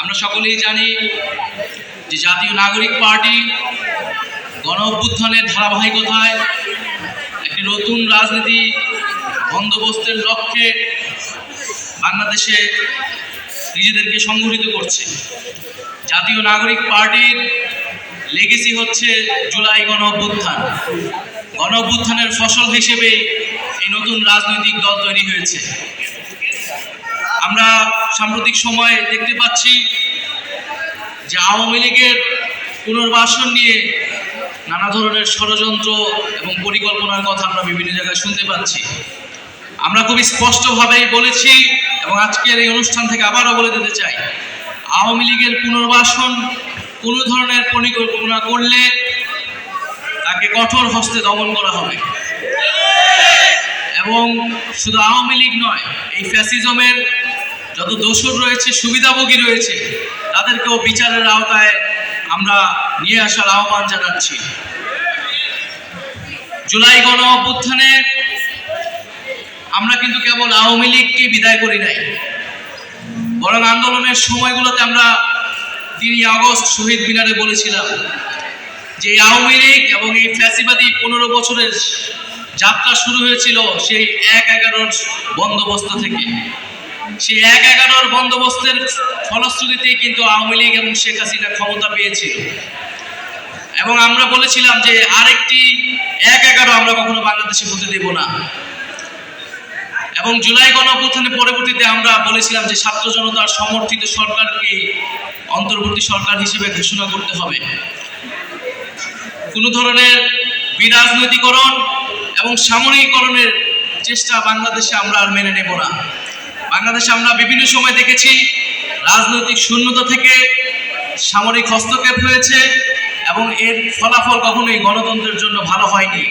আমরা সকলেই জানি যে জাতীয় নাগরিক পার্টি গণ অভ্যুত্থানের ধারাবাহিকতায় একটি নতুন রাজনীতি বন্দোবস্তের লক্ষ্যে বাংলাদেশে নিজেদেরকে সংগঠিত করছে। জাতীয় নাগরিক পার্টির লেগেসি হচ্ছে জুলাই গণ অভ্যুত্থান। গণ অভ্যুত্থানের ফসল হিসেবে এই নতুন রাজনৈতিক দল তৈরি হয়েছে। আমরা সাম্প্রতিক সময়ে দেখতে পাচ্ছি যে আওয়ামী লীগের পুনর্বাসন নিয়ে নানা ধরনের ষড়যন্ত্র এবং পরিকল্পনার কথা আমরা বিভিন্ন জায়গায় শুনতে পাচ্ছি। আমরা খুবই স্পষ্টভাবেই বলেছি এবং আজকের এই অনুষ্ঠান থেকে আবারও বলে দিতে চাই, আওয়ামী লীগের পুনর্বাসন কোনো ধরনের পরিকল্পনা করলে তাকে কঠোর হস্তে দমন করা হবে। এবং শুধু আওয়ামী লীগ নয়, এই ফ্যাসিজমের যত দোষর রয়েছে, সুবিধাভোগী রয়েছে, তাদেরকেও বিচারের আওতায় আমরা নিয়ে আসার আহ্বান জানাচ্ছি। জুলাই গণ অভ্যুত্থানে আমরা কিন্তু কেবল আওয়ামী লীগকে বিদায় করি নাই, বরং আন্দোলনের সময়গুলোতে আমরা তিনই আগস্ট শহীদ মিনারে বলেছিলাম যে আওয়ামী লীগ এবং এই ফ্যাসিবাদী পনেরো বছরের যাত্রা শুরু হয়েছিল সেই এক এগারোর বন্দোবস্ত থেকে। সেই এক এগারোর বন্দোবস্তের ফলশ্রুতিতেই কিন্তু আওয়ামী লীগ এবং শেখ হাসিনা ক্ষমতা পেয়েছিল। এবং আমরা বলেছিলাম যে আরেকটি এক এগারো আমরা কখনো বাংলাদেশে হতে দেব না। এবং জুলাই গণঅভ্যুত্থানের পরবর্তীতে আমরা বলেছিলাম যে ছাত্র জনতার সমর্থিত সরকারকে অন্তর্বর্তী সরকার হিসেবে ঘোষণা করতে হবে। কোনো ধরনের বিরাজনৈতিকরণ এবং সামরিকরণের চেষ্টা বাংলাদেশে আমরা আর মেনে নেব না। বাংলাদেশে আমরা বিভিন্ন সময় দেখেছি রাজনৈতিক শূন্যতা থেকে সামরিক হস্তক্ষেপ হয়েছে এবং এর ফলাফল কখনোই গণতন্ত্রের জন্য ভালো হয়নি।